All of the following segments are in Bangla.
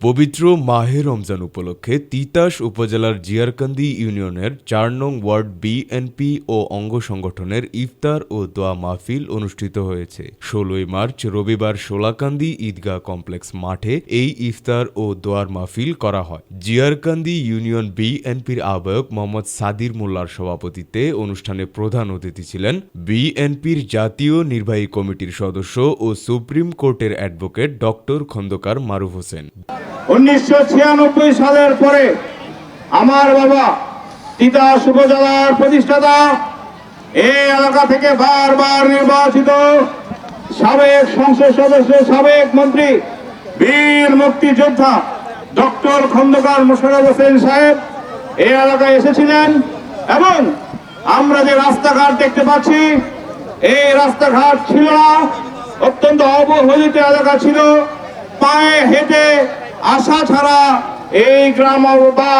পবিত্র মাহে রমজান উপলক্ষে তিতাস উপজেলার জিয়ারকান্দি ইউনিয়নের চার নং ওয়ার্ড বিএনপি ও অঙ্গ সংগঠনের ইফতার ও দোয়া মাহফিল অনুষ্ঠিত হয়েছে। ষোলোই মার্চ রবিবার সোলাকান্দি ঈদগাহ কমপ্লেক্স মাঠে এই ইফতার ও দোয়ার মাহফিল করা হয়। জিয়ারকান্দি ইউনিয়ন বিএনপির আহ্বায়ক মোহাম্মদ সাদির মোল্লার সভাপতিত্বে অনুষ্ঠানে প্রধান অতিথি ছিলেন বিএনপির জাতীয় নির্বাহী কমিটির সদস্য ও সুপ্রিম কোর্টের অ্যাডভোকেট ডক্টর খন্দকার মারুফ হোসেন। উনিশশো ছিয়ানব্বই সালের পরে আমার বাবা তিতাস উপজেলার প্রতিষ্ঠাতা এই এলাকা থেকে বারবার নির্বাচিত সাবেক সংসদ সদস্য, সাবেক মন্ত্রী, বীর মুক্তিযোদ্ধা ডক্টর খন্দকার মোশাররফ হোসেন সাহেব এই এলাকায় এসেছিলেন এবং আমরা যে রাস্তাঘাট দেখতে পাচ্ছি, এই রাস্তাঘাট ছিল না, অত্যন্ত অবহেলিত এলাকা ছিল, পায়ে হেঁটে আসা ছাড়া এই গ্রাম বা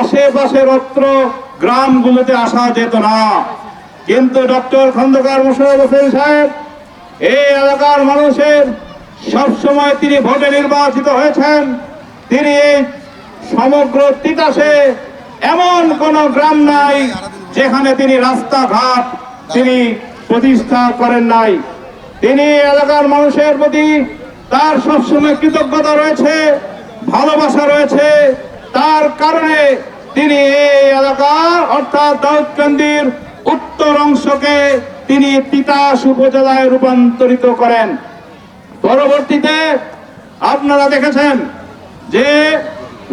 আশেপাশের অত্র গ্রামগুলোতে আসা যেত না। কিন্তু ডক্টর খন্দকার মোশাররফ হোসেন সাহেব এই এলাকার মানুষের সবসময় তিনি ভোটে নির্বাচিত হয়েছেন। তিনি সমগ্র তিতাসে এমন কোন গ্রাম নাই যেখানে তিনি রাস্তাঘাট তিনি প্রতিষ্ঠা করেন নাই। তিনি এলাকার মানুষের প্রতি তার সবসময় কৃতজ্ঞতা রয়েছে। ভালোবাসা রয়েছে। তার কারণে তিনি এই এলাকা অর্থাৎ দাউদকান্দির উত্তর অংশকে তিনি তিতাস উপজেলায় রূপান্তরিত করেন। পরবর্তীতে আপনারা দেখেছেন যে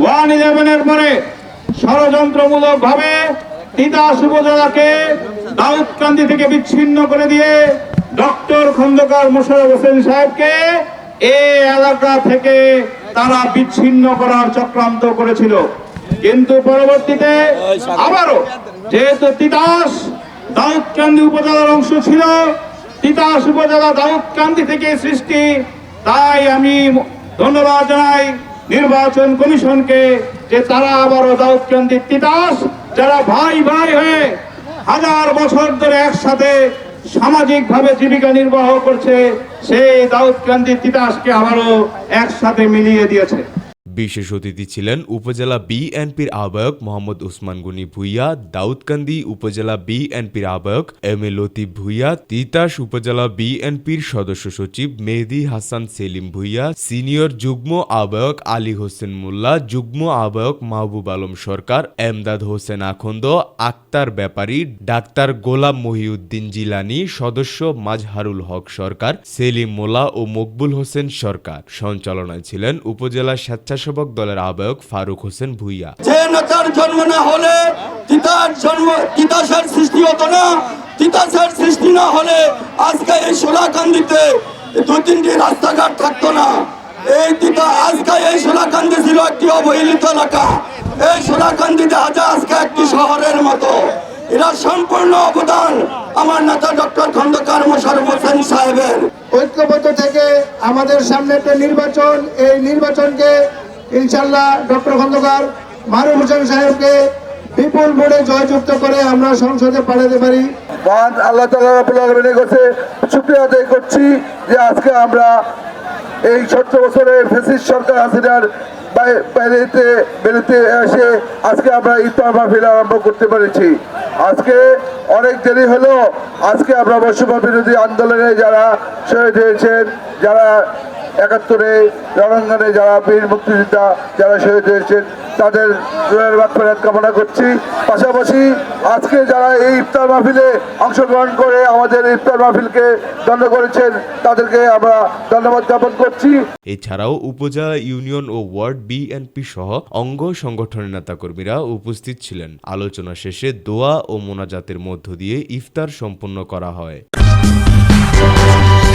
ওয়ান ইলেভেনের পরে ষড়যন্ত্রমূলক ভাবে তিতাস উপজেলাকে দাউদকান্দি থেকে বিচ্ছিন্ন করে দিয়ে ডক্টর খন্দকার মোশাররফ হোসেন সাহেবকে এ এলাকা থেকে তারা বিচ্ছিন্ন করার চক্রান্ত করেছিল। কিন্তু পরবর্তীতে আবারও যেহেতু তিতাস দাউদকান্দি উপজেলার অংশ ছিল, তিতাস উপজেলা দাউদকান্দি থেকে সৃষ্টি, তাই আমি ধন্যবাদ জানাই নির্বাচন কমিশনকে যে তারা আবারও দাউদকান্দি তিতাস, যারা ভাই ভাই হয়ে হাজার বছর ধরে একসাথে সামাজিক ভাবে জীবিকা নির্বাহ করছে সেই দাউদকান্দি তিতাসকে আবারও একসাথে মিলিয়ে দিয়েছে। বিশেষ অতিথি ছিলেন উপজেলা বিএনপির আহ্বায়ক মোহাম্মদ উসমান গনি ভুইয়া, দাউদকান্দি উপজেলা বিএনপির আহ্বায়ক এম এ লতিফ ভুইয়া, তিতাস উপজেলা বিএনপির সদস্য সচিব মেহেদি হাসান সেলিম ভুইয়া, সিনিয়র যুগ্ম আহ্বায়ক আলী হোসেন মোল্লা, যুগ্ম আহ্বায়ক মাহবুব আলম সরকার, এমদাদ হোসেন আখন্দ, আক্তার ব্যাপারী ডাক্তার গোলাম মহিউদ্দিন জিলানি, সদস্য মাজহারুল হক সরকার, সেলিম মোল্লা ও মকবুল হোসেন সরকার। সঞ্চালনায় ছিলেন উপজেলা স্বেচ্ছাসেবক দলের আহ্বায়ক ফারুক হোসেন ভুইয়া। যে নেতার জন্ম না হলে তিতাস জন্ম তিতাসের সৃষ্টি হতো না তিতাসের সৃষ্টি না হলে আজকে এই সোলাকান্দিতে দু তিনটি রাস্তাঘাট থাকতো না। এই তিতা আজকে এই সোলাকান্দি ছিল একটি অবহেলিত এলাকা। এই সোলাকান্দি দেখা যায় আজকে একটি শহরের মতো। এরা সম্পূর্ণ অবদান আমার নেতা ডক্টর খন্দকার মোশারফ হোসেন সাহেবের। ঐক্যবদ্ধ থেকে আমাদের সামনে একটা নির্বাচন এই নির্বাচনকে ইনশাল্লাহ ডক্টর খন্দকার মারুফ হোসেন সাহেবকে বিপুল ভোটে জয়যুক্ত করে আমরা সংসদে পাঠাতে পারি। মহান আল্লাহ তালা রাবুল আলমিনের আদায় করছি যে আজকে আমরা এই সত্তর বছরের ফেসিস সরকার হাসিনার বাই- বাইরেতে, বেরোতে এসে আজকে আমরা ইফতার মাহফিল আরম্ভ করতে পেরেছি। আজকে অনেক দেরি হলো, আজকে আমরা বৈষম্য বিরোধী আন্দোলনে যারা শহীদ হয়েছেন, যারা একাত্তরে রণাঙ্গনে যারা বীর মুক্তিযোদ্ধা, যারা শহীদ হয়েছেন, তাদের রোহের কামনা করছি। পাশাপাশি আজকে যারা এই ইফতার মাহফিলে অংশগ্রহণ করে আমাদের ইফতার মাহফিলকে দণ্ড করেছেন, তাদেরকে আমরা ধন্যবাদ জ্ঞাপন করছি। এছাড়াও উপজেলা ইউনিয়ন ও ওয়ার্ড বিএনপি সহ অঙ্গ সংগঠনের নেতাকর্মীরা উপস্থিত ছিলেন। আলোচনা শেষে দোয়া ও মোনাজাতের মধ্য দিয়ে ইফতার সম্পন্ন করা হয়।